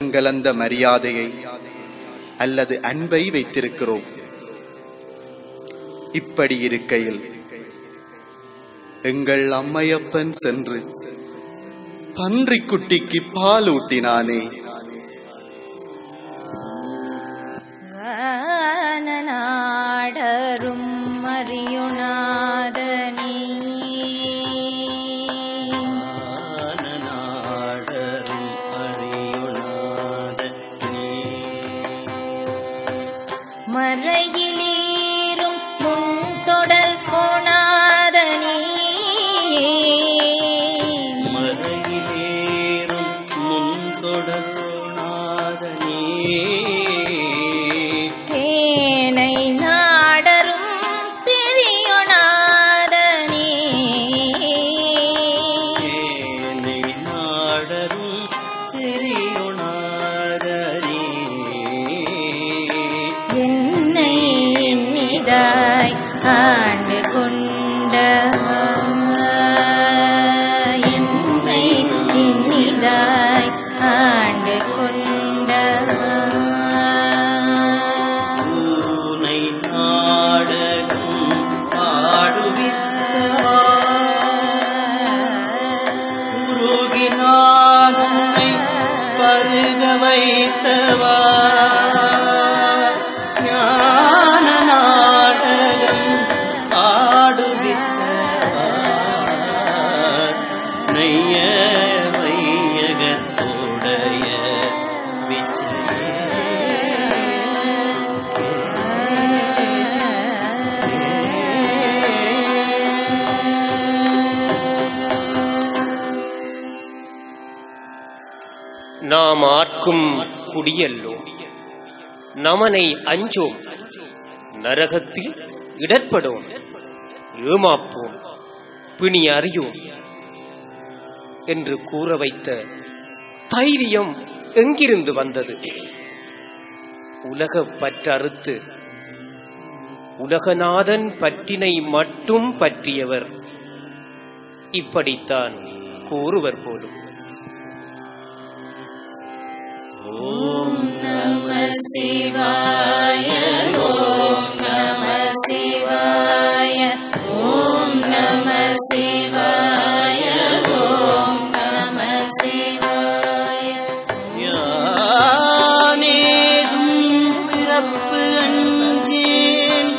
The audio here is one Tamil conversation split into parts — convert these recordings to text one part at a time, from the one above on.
கலந்த மரியாதையை அல்லது அன்பை வைத்திருக்கிறோம். இப்படி இருக்கையில் எங்கள் அம்மையப்பன் சென்று பன்றிக்குட்டிக்கு பால் ஊட்டினானே நாம் ஆர்க்கும் குடியல்லோம் நமனை அஞ்சோம் நரகத்தில் இடர்படோம் ஏமாப்போம் பிணி அறியோம் என்று கூற வைத்த தைரியம் எங்கிருந்து வந்தது? உலக பற்றறுத்து உலகநாதன் பற்றினை மட்டும் பற்றியவர் இப்படித்தான் கூறுவர் போலும். ஓம் நம சிவாய ஓம் நம சிவாய ஓம் நம சிவாய ஓம் நம சிவாய யானேதும் பிறப்பு அஞ்சேன்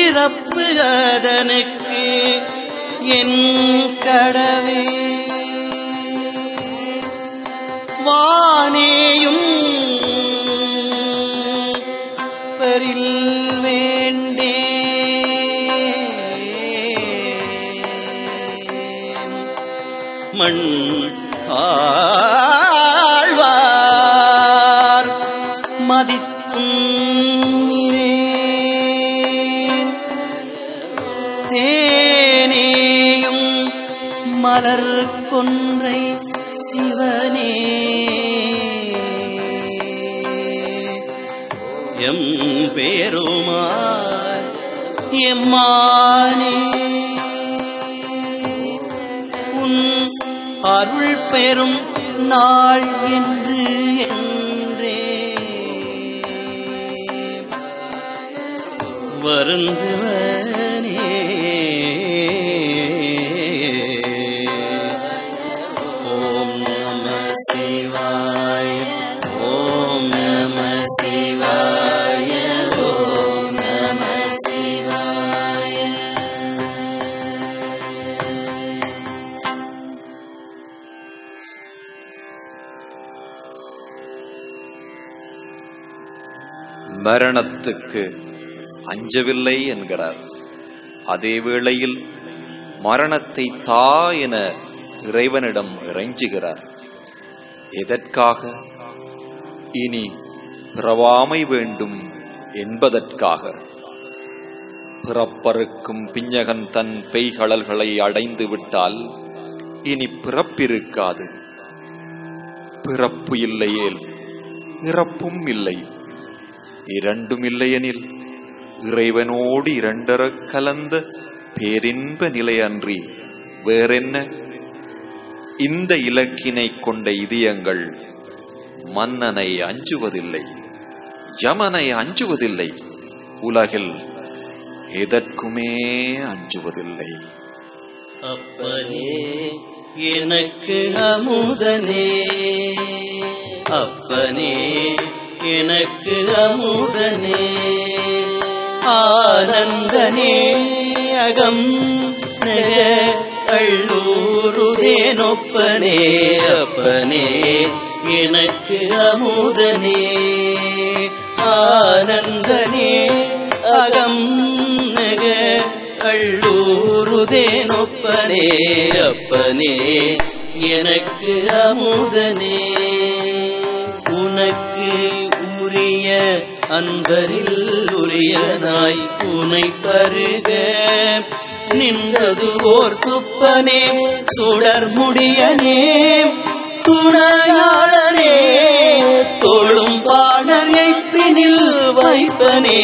இறப்பு அதனுக்கு என் எம்மானே உன் அருள் பெறும் நாள் என்று என்றே. வருந்துவனே. மரணத்துக்கு அஞ்சவில்லை என்கிறார். அதே வேளையில் மரணத்தை தா என இறைவனிடம் இறைஞ்சுகிறார். எதற்காக? இனி பிறவாமை வேண்டும் என்பதற்காக. பிறப்பறுக்கும் பிஞ்சகன் தன் பெய்கழல்களை அடைந்து விட்டால் இனி பிறப்பிருக்காது. பிறப்பு இல்லையேல் இறப்பும் இல்லை. இரண்டும் இல்லையெனில் இறைவனோடு இரண்டர கலந்த பேரின்ப நிலை அன்றி வேறென்ன? இந்த இலக்கினை கொண்ட இதயங்கள் மன்னனை அஞ்சுவதில்லை யமனை அஞ்சுவதில்லை உலகில் எதற்குமே அஞ்சுவதில்லை. அப்பனே எனக்கு அமுதனே அப்பனே எனக்கு அமுதனே ஆனந்தனே அகம் அள்ளூருதே நொப்பனே அப்பனே எனக்கு அமுதனே ஆனந்தனே அகம் நக அள்ளூருதே நொப்பனே அப்பனே எனக்கு அமுதனே. உரிய அன்பரில் உரியனாய் உனை பருக. நின்றது ஓர் துப்பனே சுடர் முடியனே. துணையாளனே தோளும் பாடலை பினில் வைப்பனே.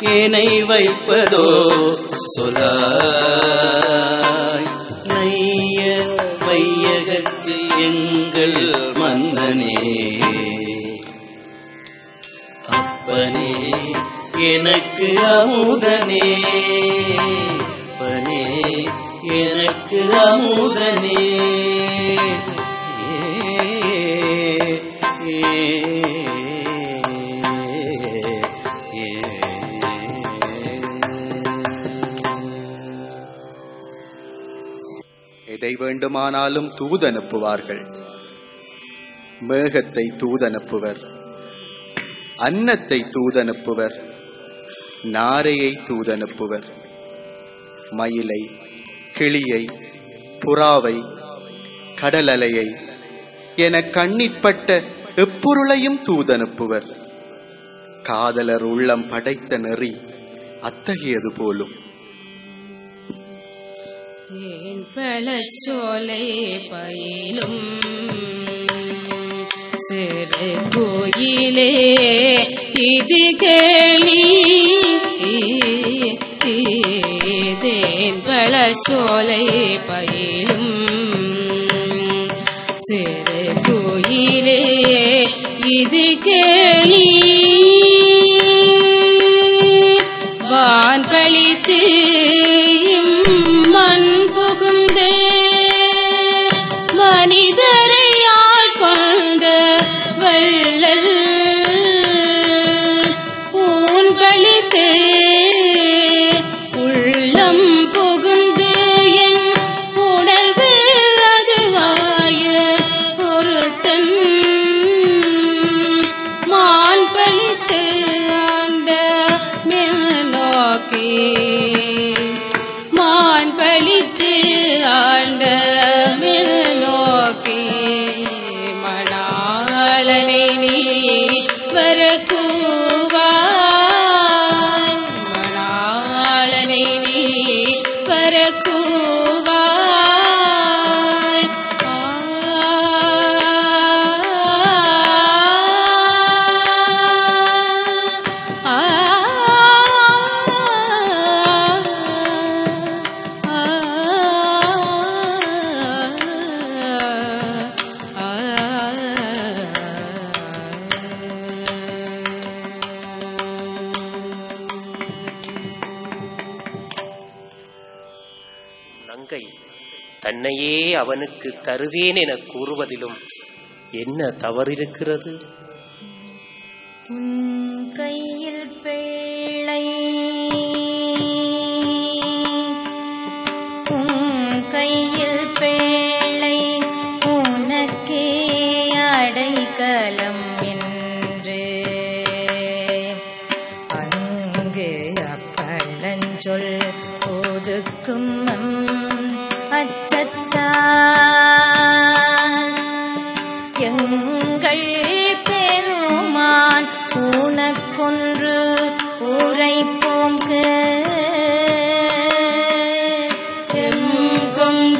ஏனை வைப்பதோ சொலாய் நைய வையகத்து எங்கள் பனே எனக்கு அமுதனே. பனே எனக்கு அமுதனே. எதை வேண்டுமானாலும் தூதனுப்புவார்கள் மேகத்தை தூதனுப்புவர் அன்னத்தை தூதனுப்புவர் நாரையை தூதனுப்புவர் மயிலை கிளியை புறாவை கடலலையை என கண்ணிற்பட்ட எப்பொருளையும் தூதனுப்புவர். காதலர் உள்ளம் படைத்த நெறி அத்தகையது போலும். தேன் பழச்சோலை பயிலும். சிறு கோயிலே இது கேளி தேன்பள சோலை பயிலும். சிறு கோயிலே இது கேளி அவனுக்கு தருவேன் என கூறுவதிலும் என்ன தவறிருக்கிறது? உன் கையில் பிள்ளை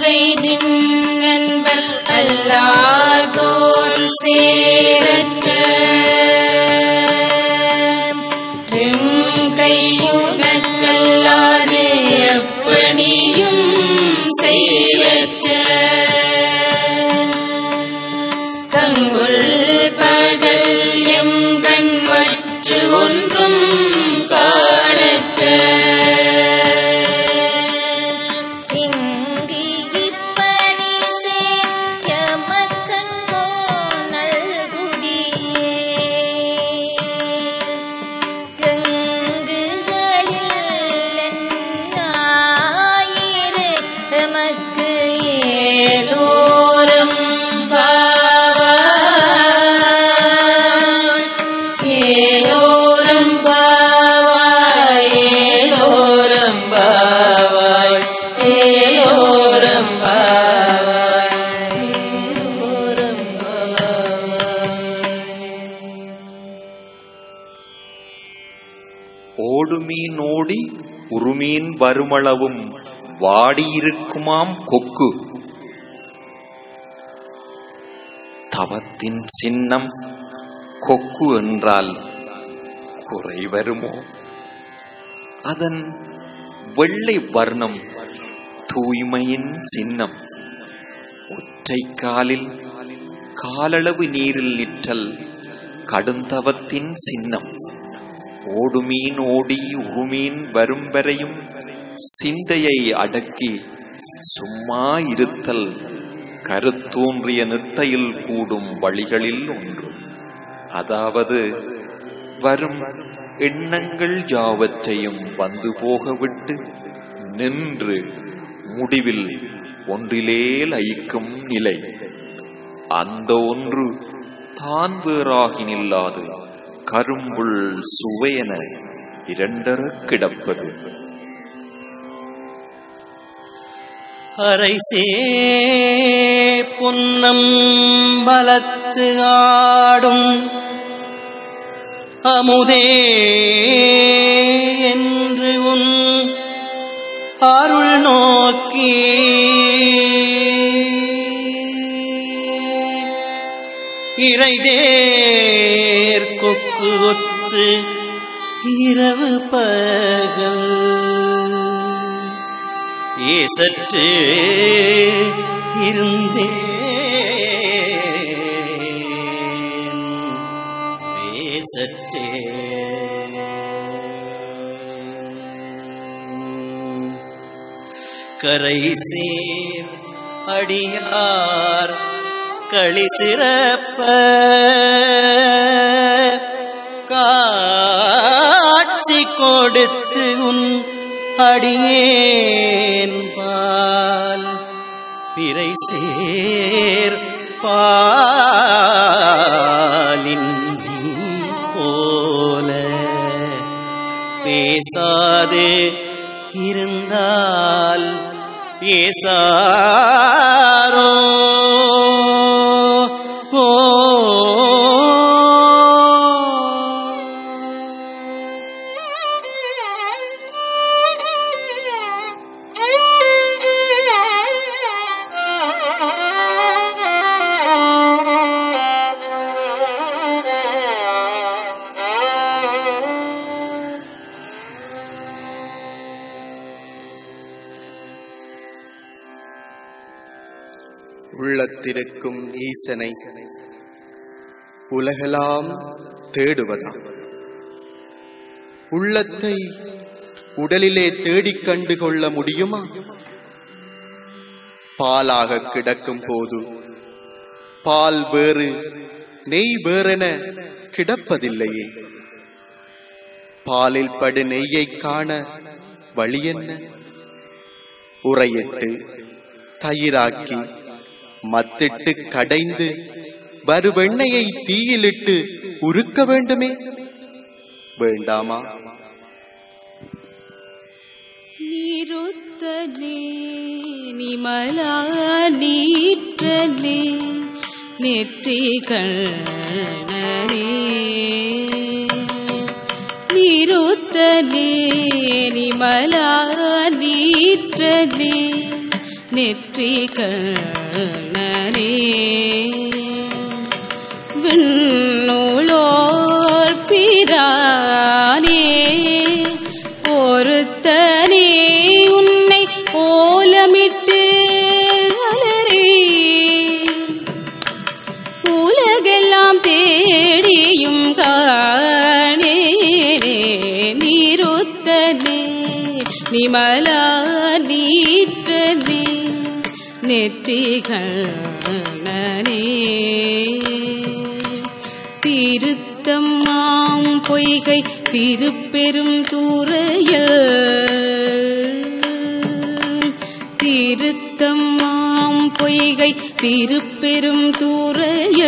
கொங்கை நின்பர் அல்லார் போல் மீன் வருமளவும் வாடியிருக்குமாம் கொக்கு. தவத்தின் சின்னம் கொக்கு என்றால் குறை வருமோ? அதன் வெள்ளை வர்ணம் தூய்மையின் சின்னம். ஒற்றை காலில் காலளவு நீரில் நிற்றல் கடுந்தவத்தின் சின்னம். ஓடுமீன் ஓடி உருமீன் வரும் வரையும் சிந்தையை அடக்கி சும்மா இருத்தல் கருத்தோன்றிய நிட்டையில் கூடும் வழிகளில் ஒன்று. அதாவது வரும் எண்ணங்கள் யாவற்றையும் வந்து போகவிட்டு நின்று முடிவில் ஒன்றிலே லயிக்கும் நிலை. அந்த ஒன்று தான் வேறாகி நில்லாது கரும்புள் சுவையென இரண்டர கிடப்பது. அரைசே பொன்னம் பலத்து ஆடும் அமுதே என்று உன் அருள் நோக்கி. இறைதே கொக்கு ஒத்து இரவு பகல். ஏசற்று இருந்தே பேசற்றே கரை சேர் அடியார் களி சிறப்ப. கொடுத்து உன் அடியேன் பால். பிறை சேர் பாலின் போல. பேசாது இருந்தால் பேசா உள்ளத்திருக்கும் ஈசனை உலகலாம் தேடுவதாம் உள்ளத்தை உடலிலே தேடிக் கண்டு கொள்ள முடியுமா? பாலாக கிடக்கும் போது பால் வேறு நெய் வேறென கிடப்பதில்லையே. பாலில் படு நெய்யை காண வழி என்ன? உரையிட்டு தயிராக்கி மத்திட்டு கடைந்து வருவெண்ணையை தீயிலிட்டு உருக்க வேண்டுமே? வேண்டாமா? நீருத்தலே நிமலா நீற்றலே நெற்றி நீருத்தலே நிமலா நீற்றலே நெற்றி கண்ணரே விண்ணூலோர் பிரானே நிமலா நீற்றனே நெற்றிகண்ணனே திருத்தம்மாம் பொய்கை திருப்பெரும் தூரையில். திருத்தம்மாம் பொய்கை திருப்பெரும் தூரைய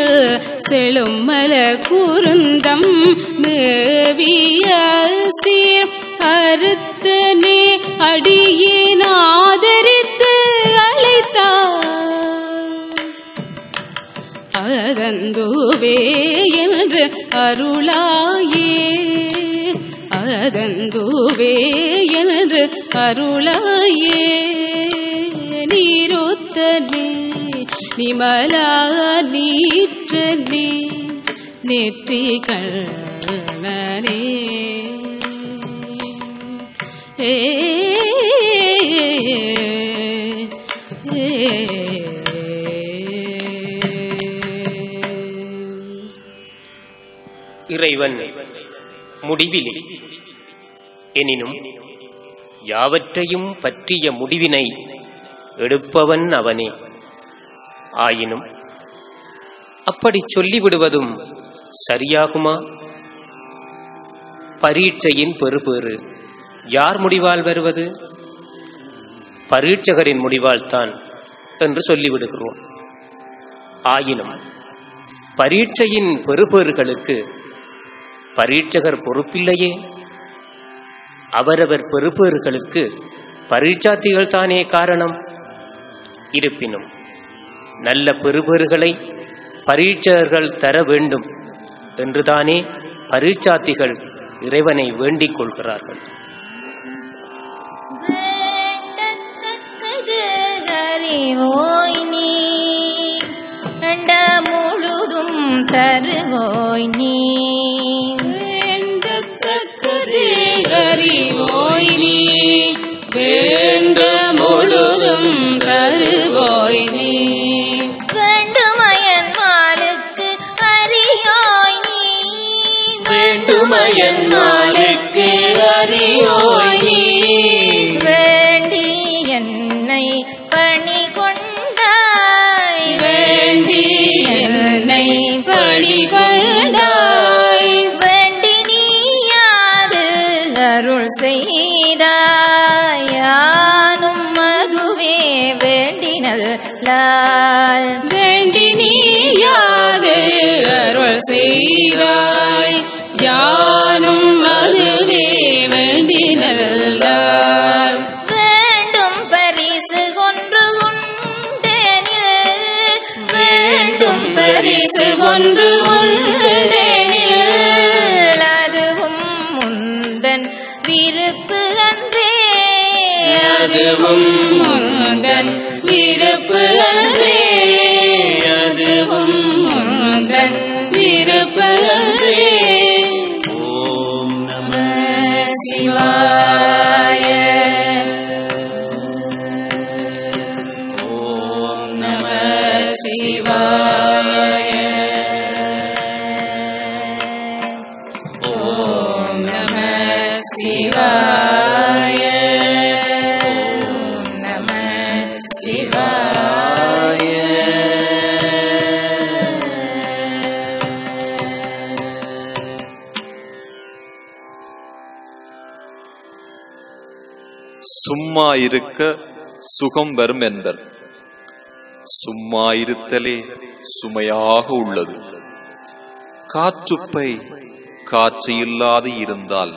செழும் மலர் குருந்தம் மேவிய சீர். அறுத்தனே அடியேன் ஆதரித்து அழைத்தார் அதந்துவே என்று அருளாயே. அதந்துவே என்று அருளாயே. நீருத்தனே நிமலா நீற்றனே நெற்றிகள் கண்ணனே இறைவன் முடிவிலே. எனினும் யாவற்றையும் பற்றிய முடிவினை எடுப்பவன் அவனே. ஆயினும் அப்படி சொல்லிவிடுவதும் சரியாகுமா? பரீட்சையின் பெறுபேறு. யார் முடிவால் வருவது? பரீட்சகரின் முடிவால் தான் என்று சொல்லிவிடுகிறோம். ஆயினும் பரீட்சையின் பெறுபேறுகளுக்கு பரீட்சகர் பொறுப்பில்லையே. அவரவர் பெறுபேறுகளுக்கு பரீட்சார்த்திகள் தானே காரணம்? இருப்பினும் நல்ல பெறுபேறுகளை பரீட்சகர்கள் தர வேண்டும் என்றுதானே பரீட்சார்த்திகள் இறைவனை வேண்டிக் கொள்கிறார்கள். அறிவோய் நீ. அண்ட முழுதும் தருவோய் நீ. வேண்டத்தக்கதே அறிவோய் நீ. வேண்ட முழுதும் தருவோய் நீ. நல்லால் வேண்டும் பரிசு ஒன்று உண்டெனில். வேண்டும் பரிசு ஒன்று உண்டெனில் அதுவும் முந்தன் விருப்பு அன்றே அதுவும் முந்தன் விருப்பு இருக்க சுகம் வரும் என்பர். சும்மா இருத்தலே சுமையாக உள்ளது. காற்றுப்பை காற்று இல்லாது இருந்தால்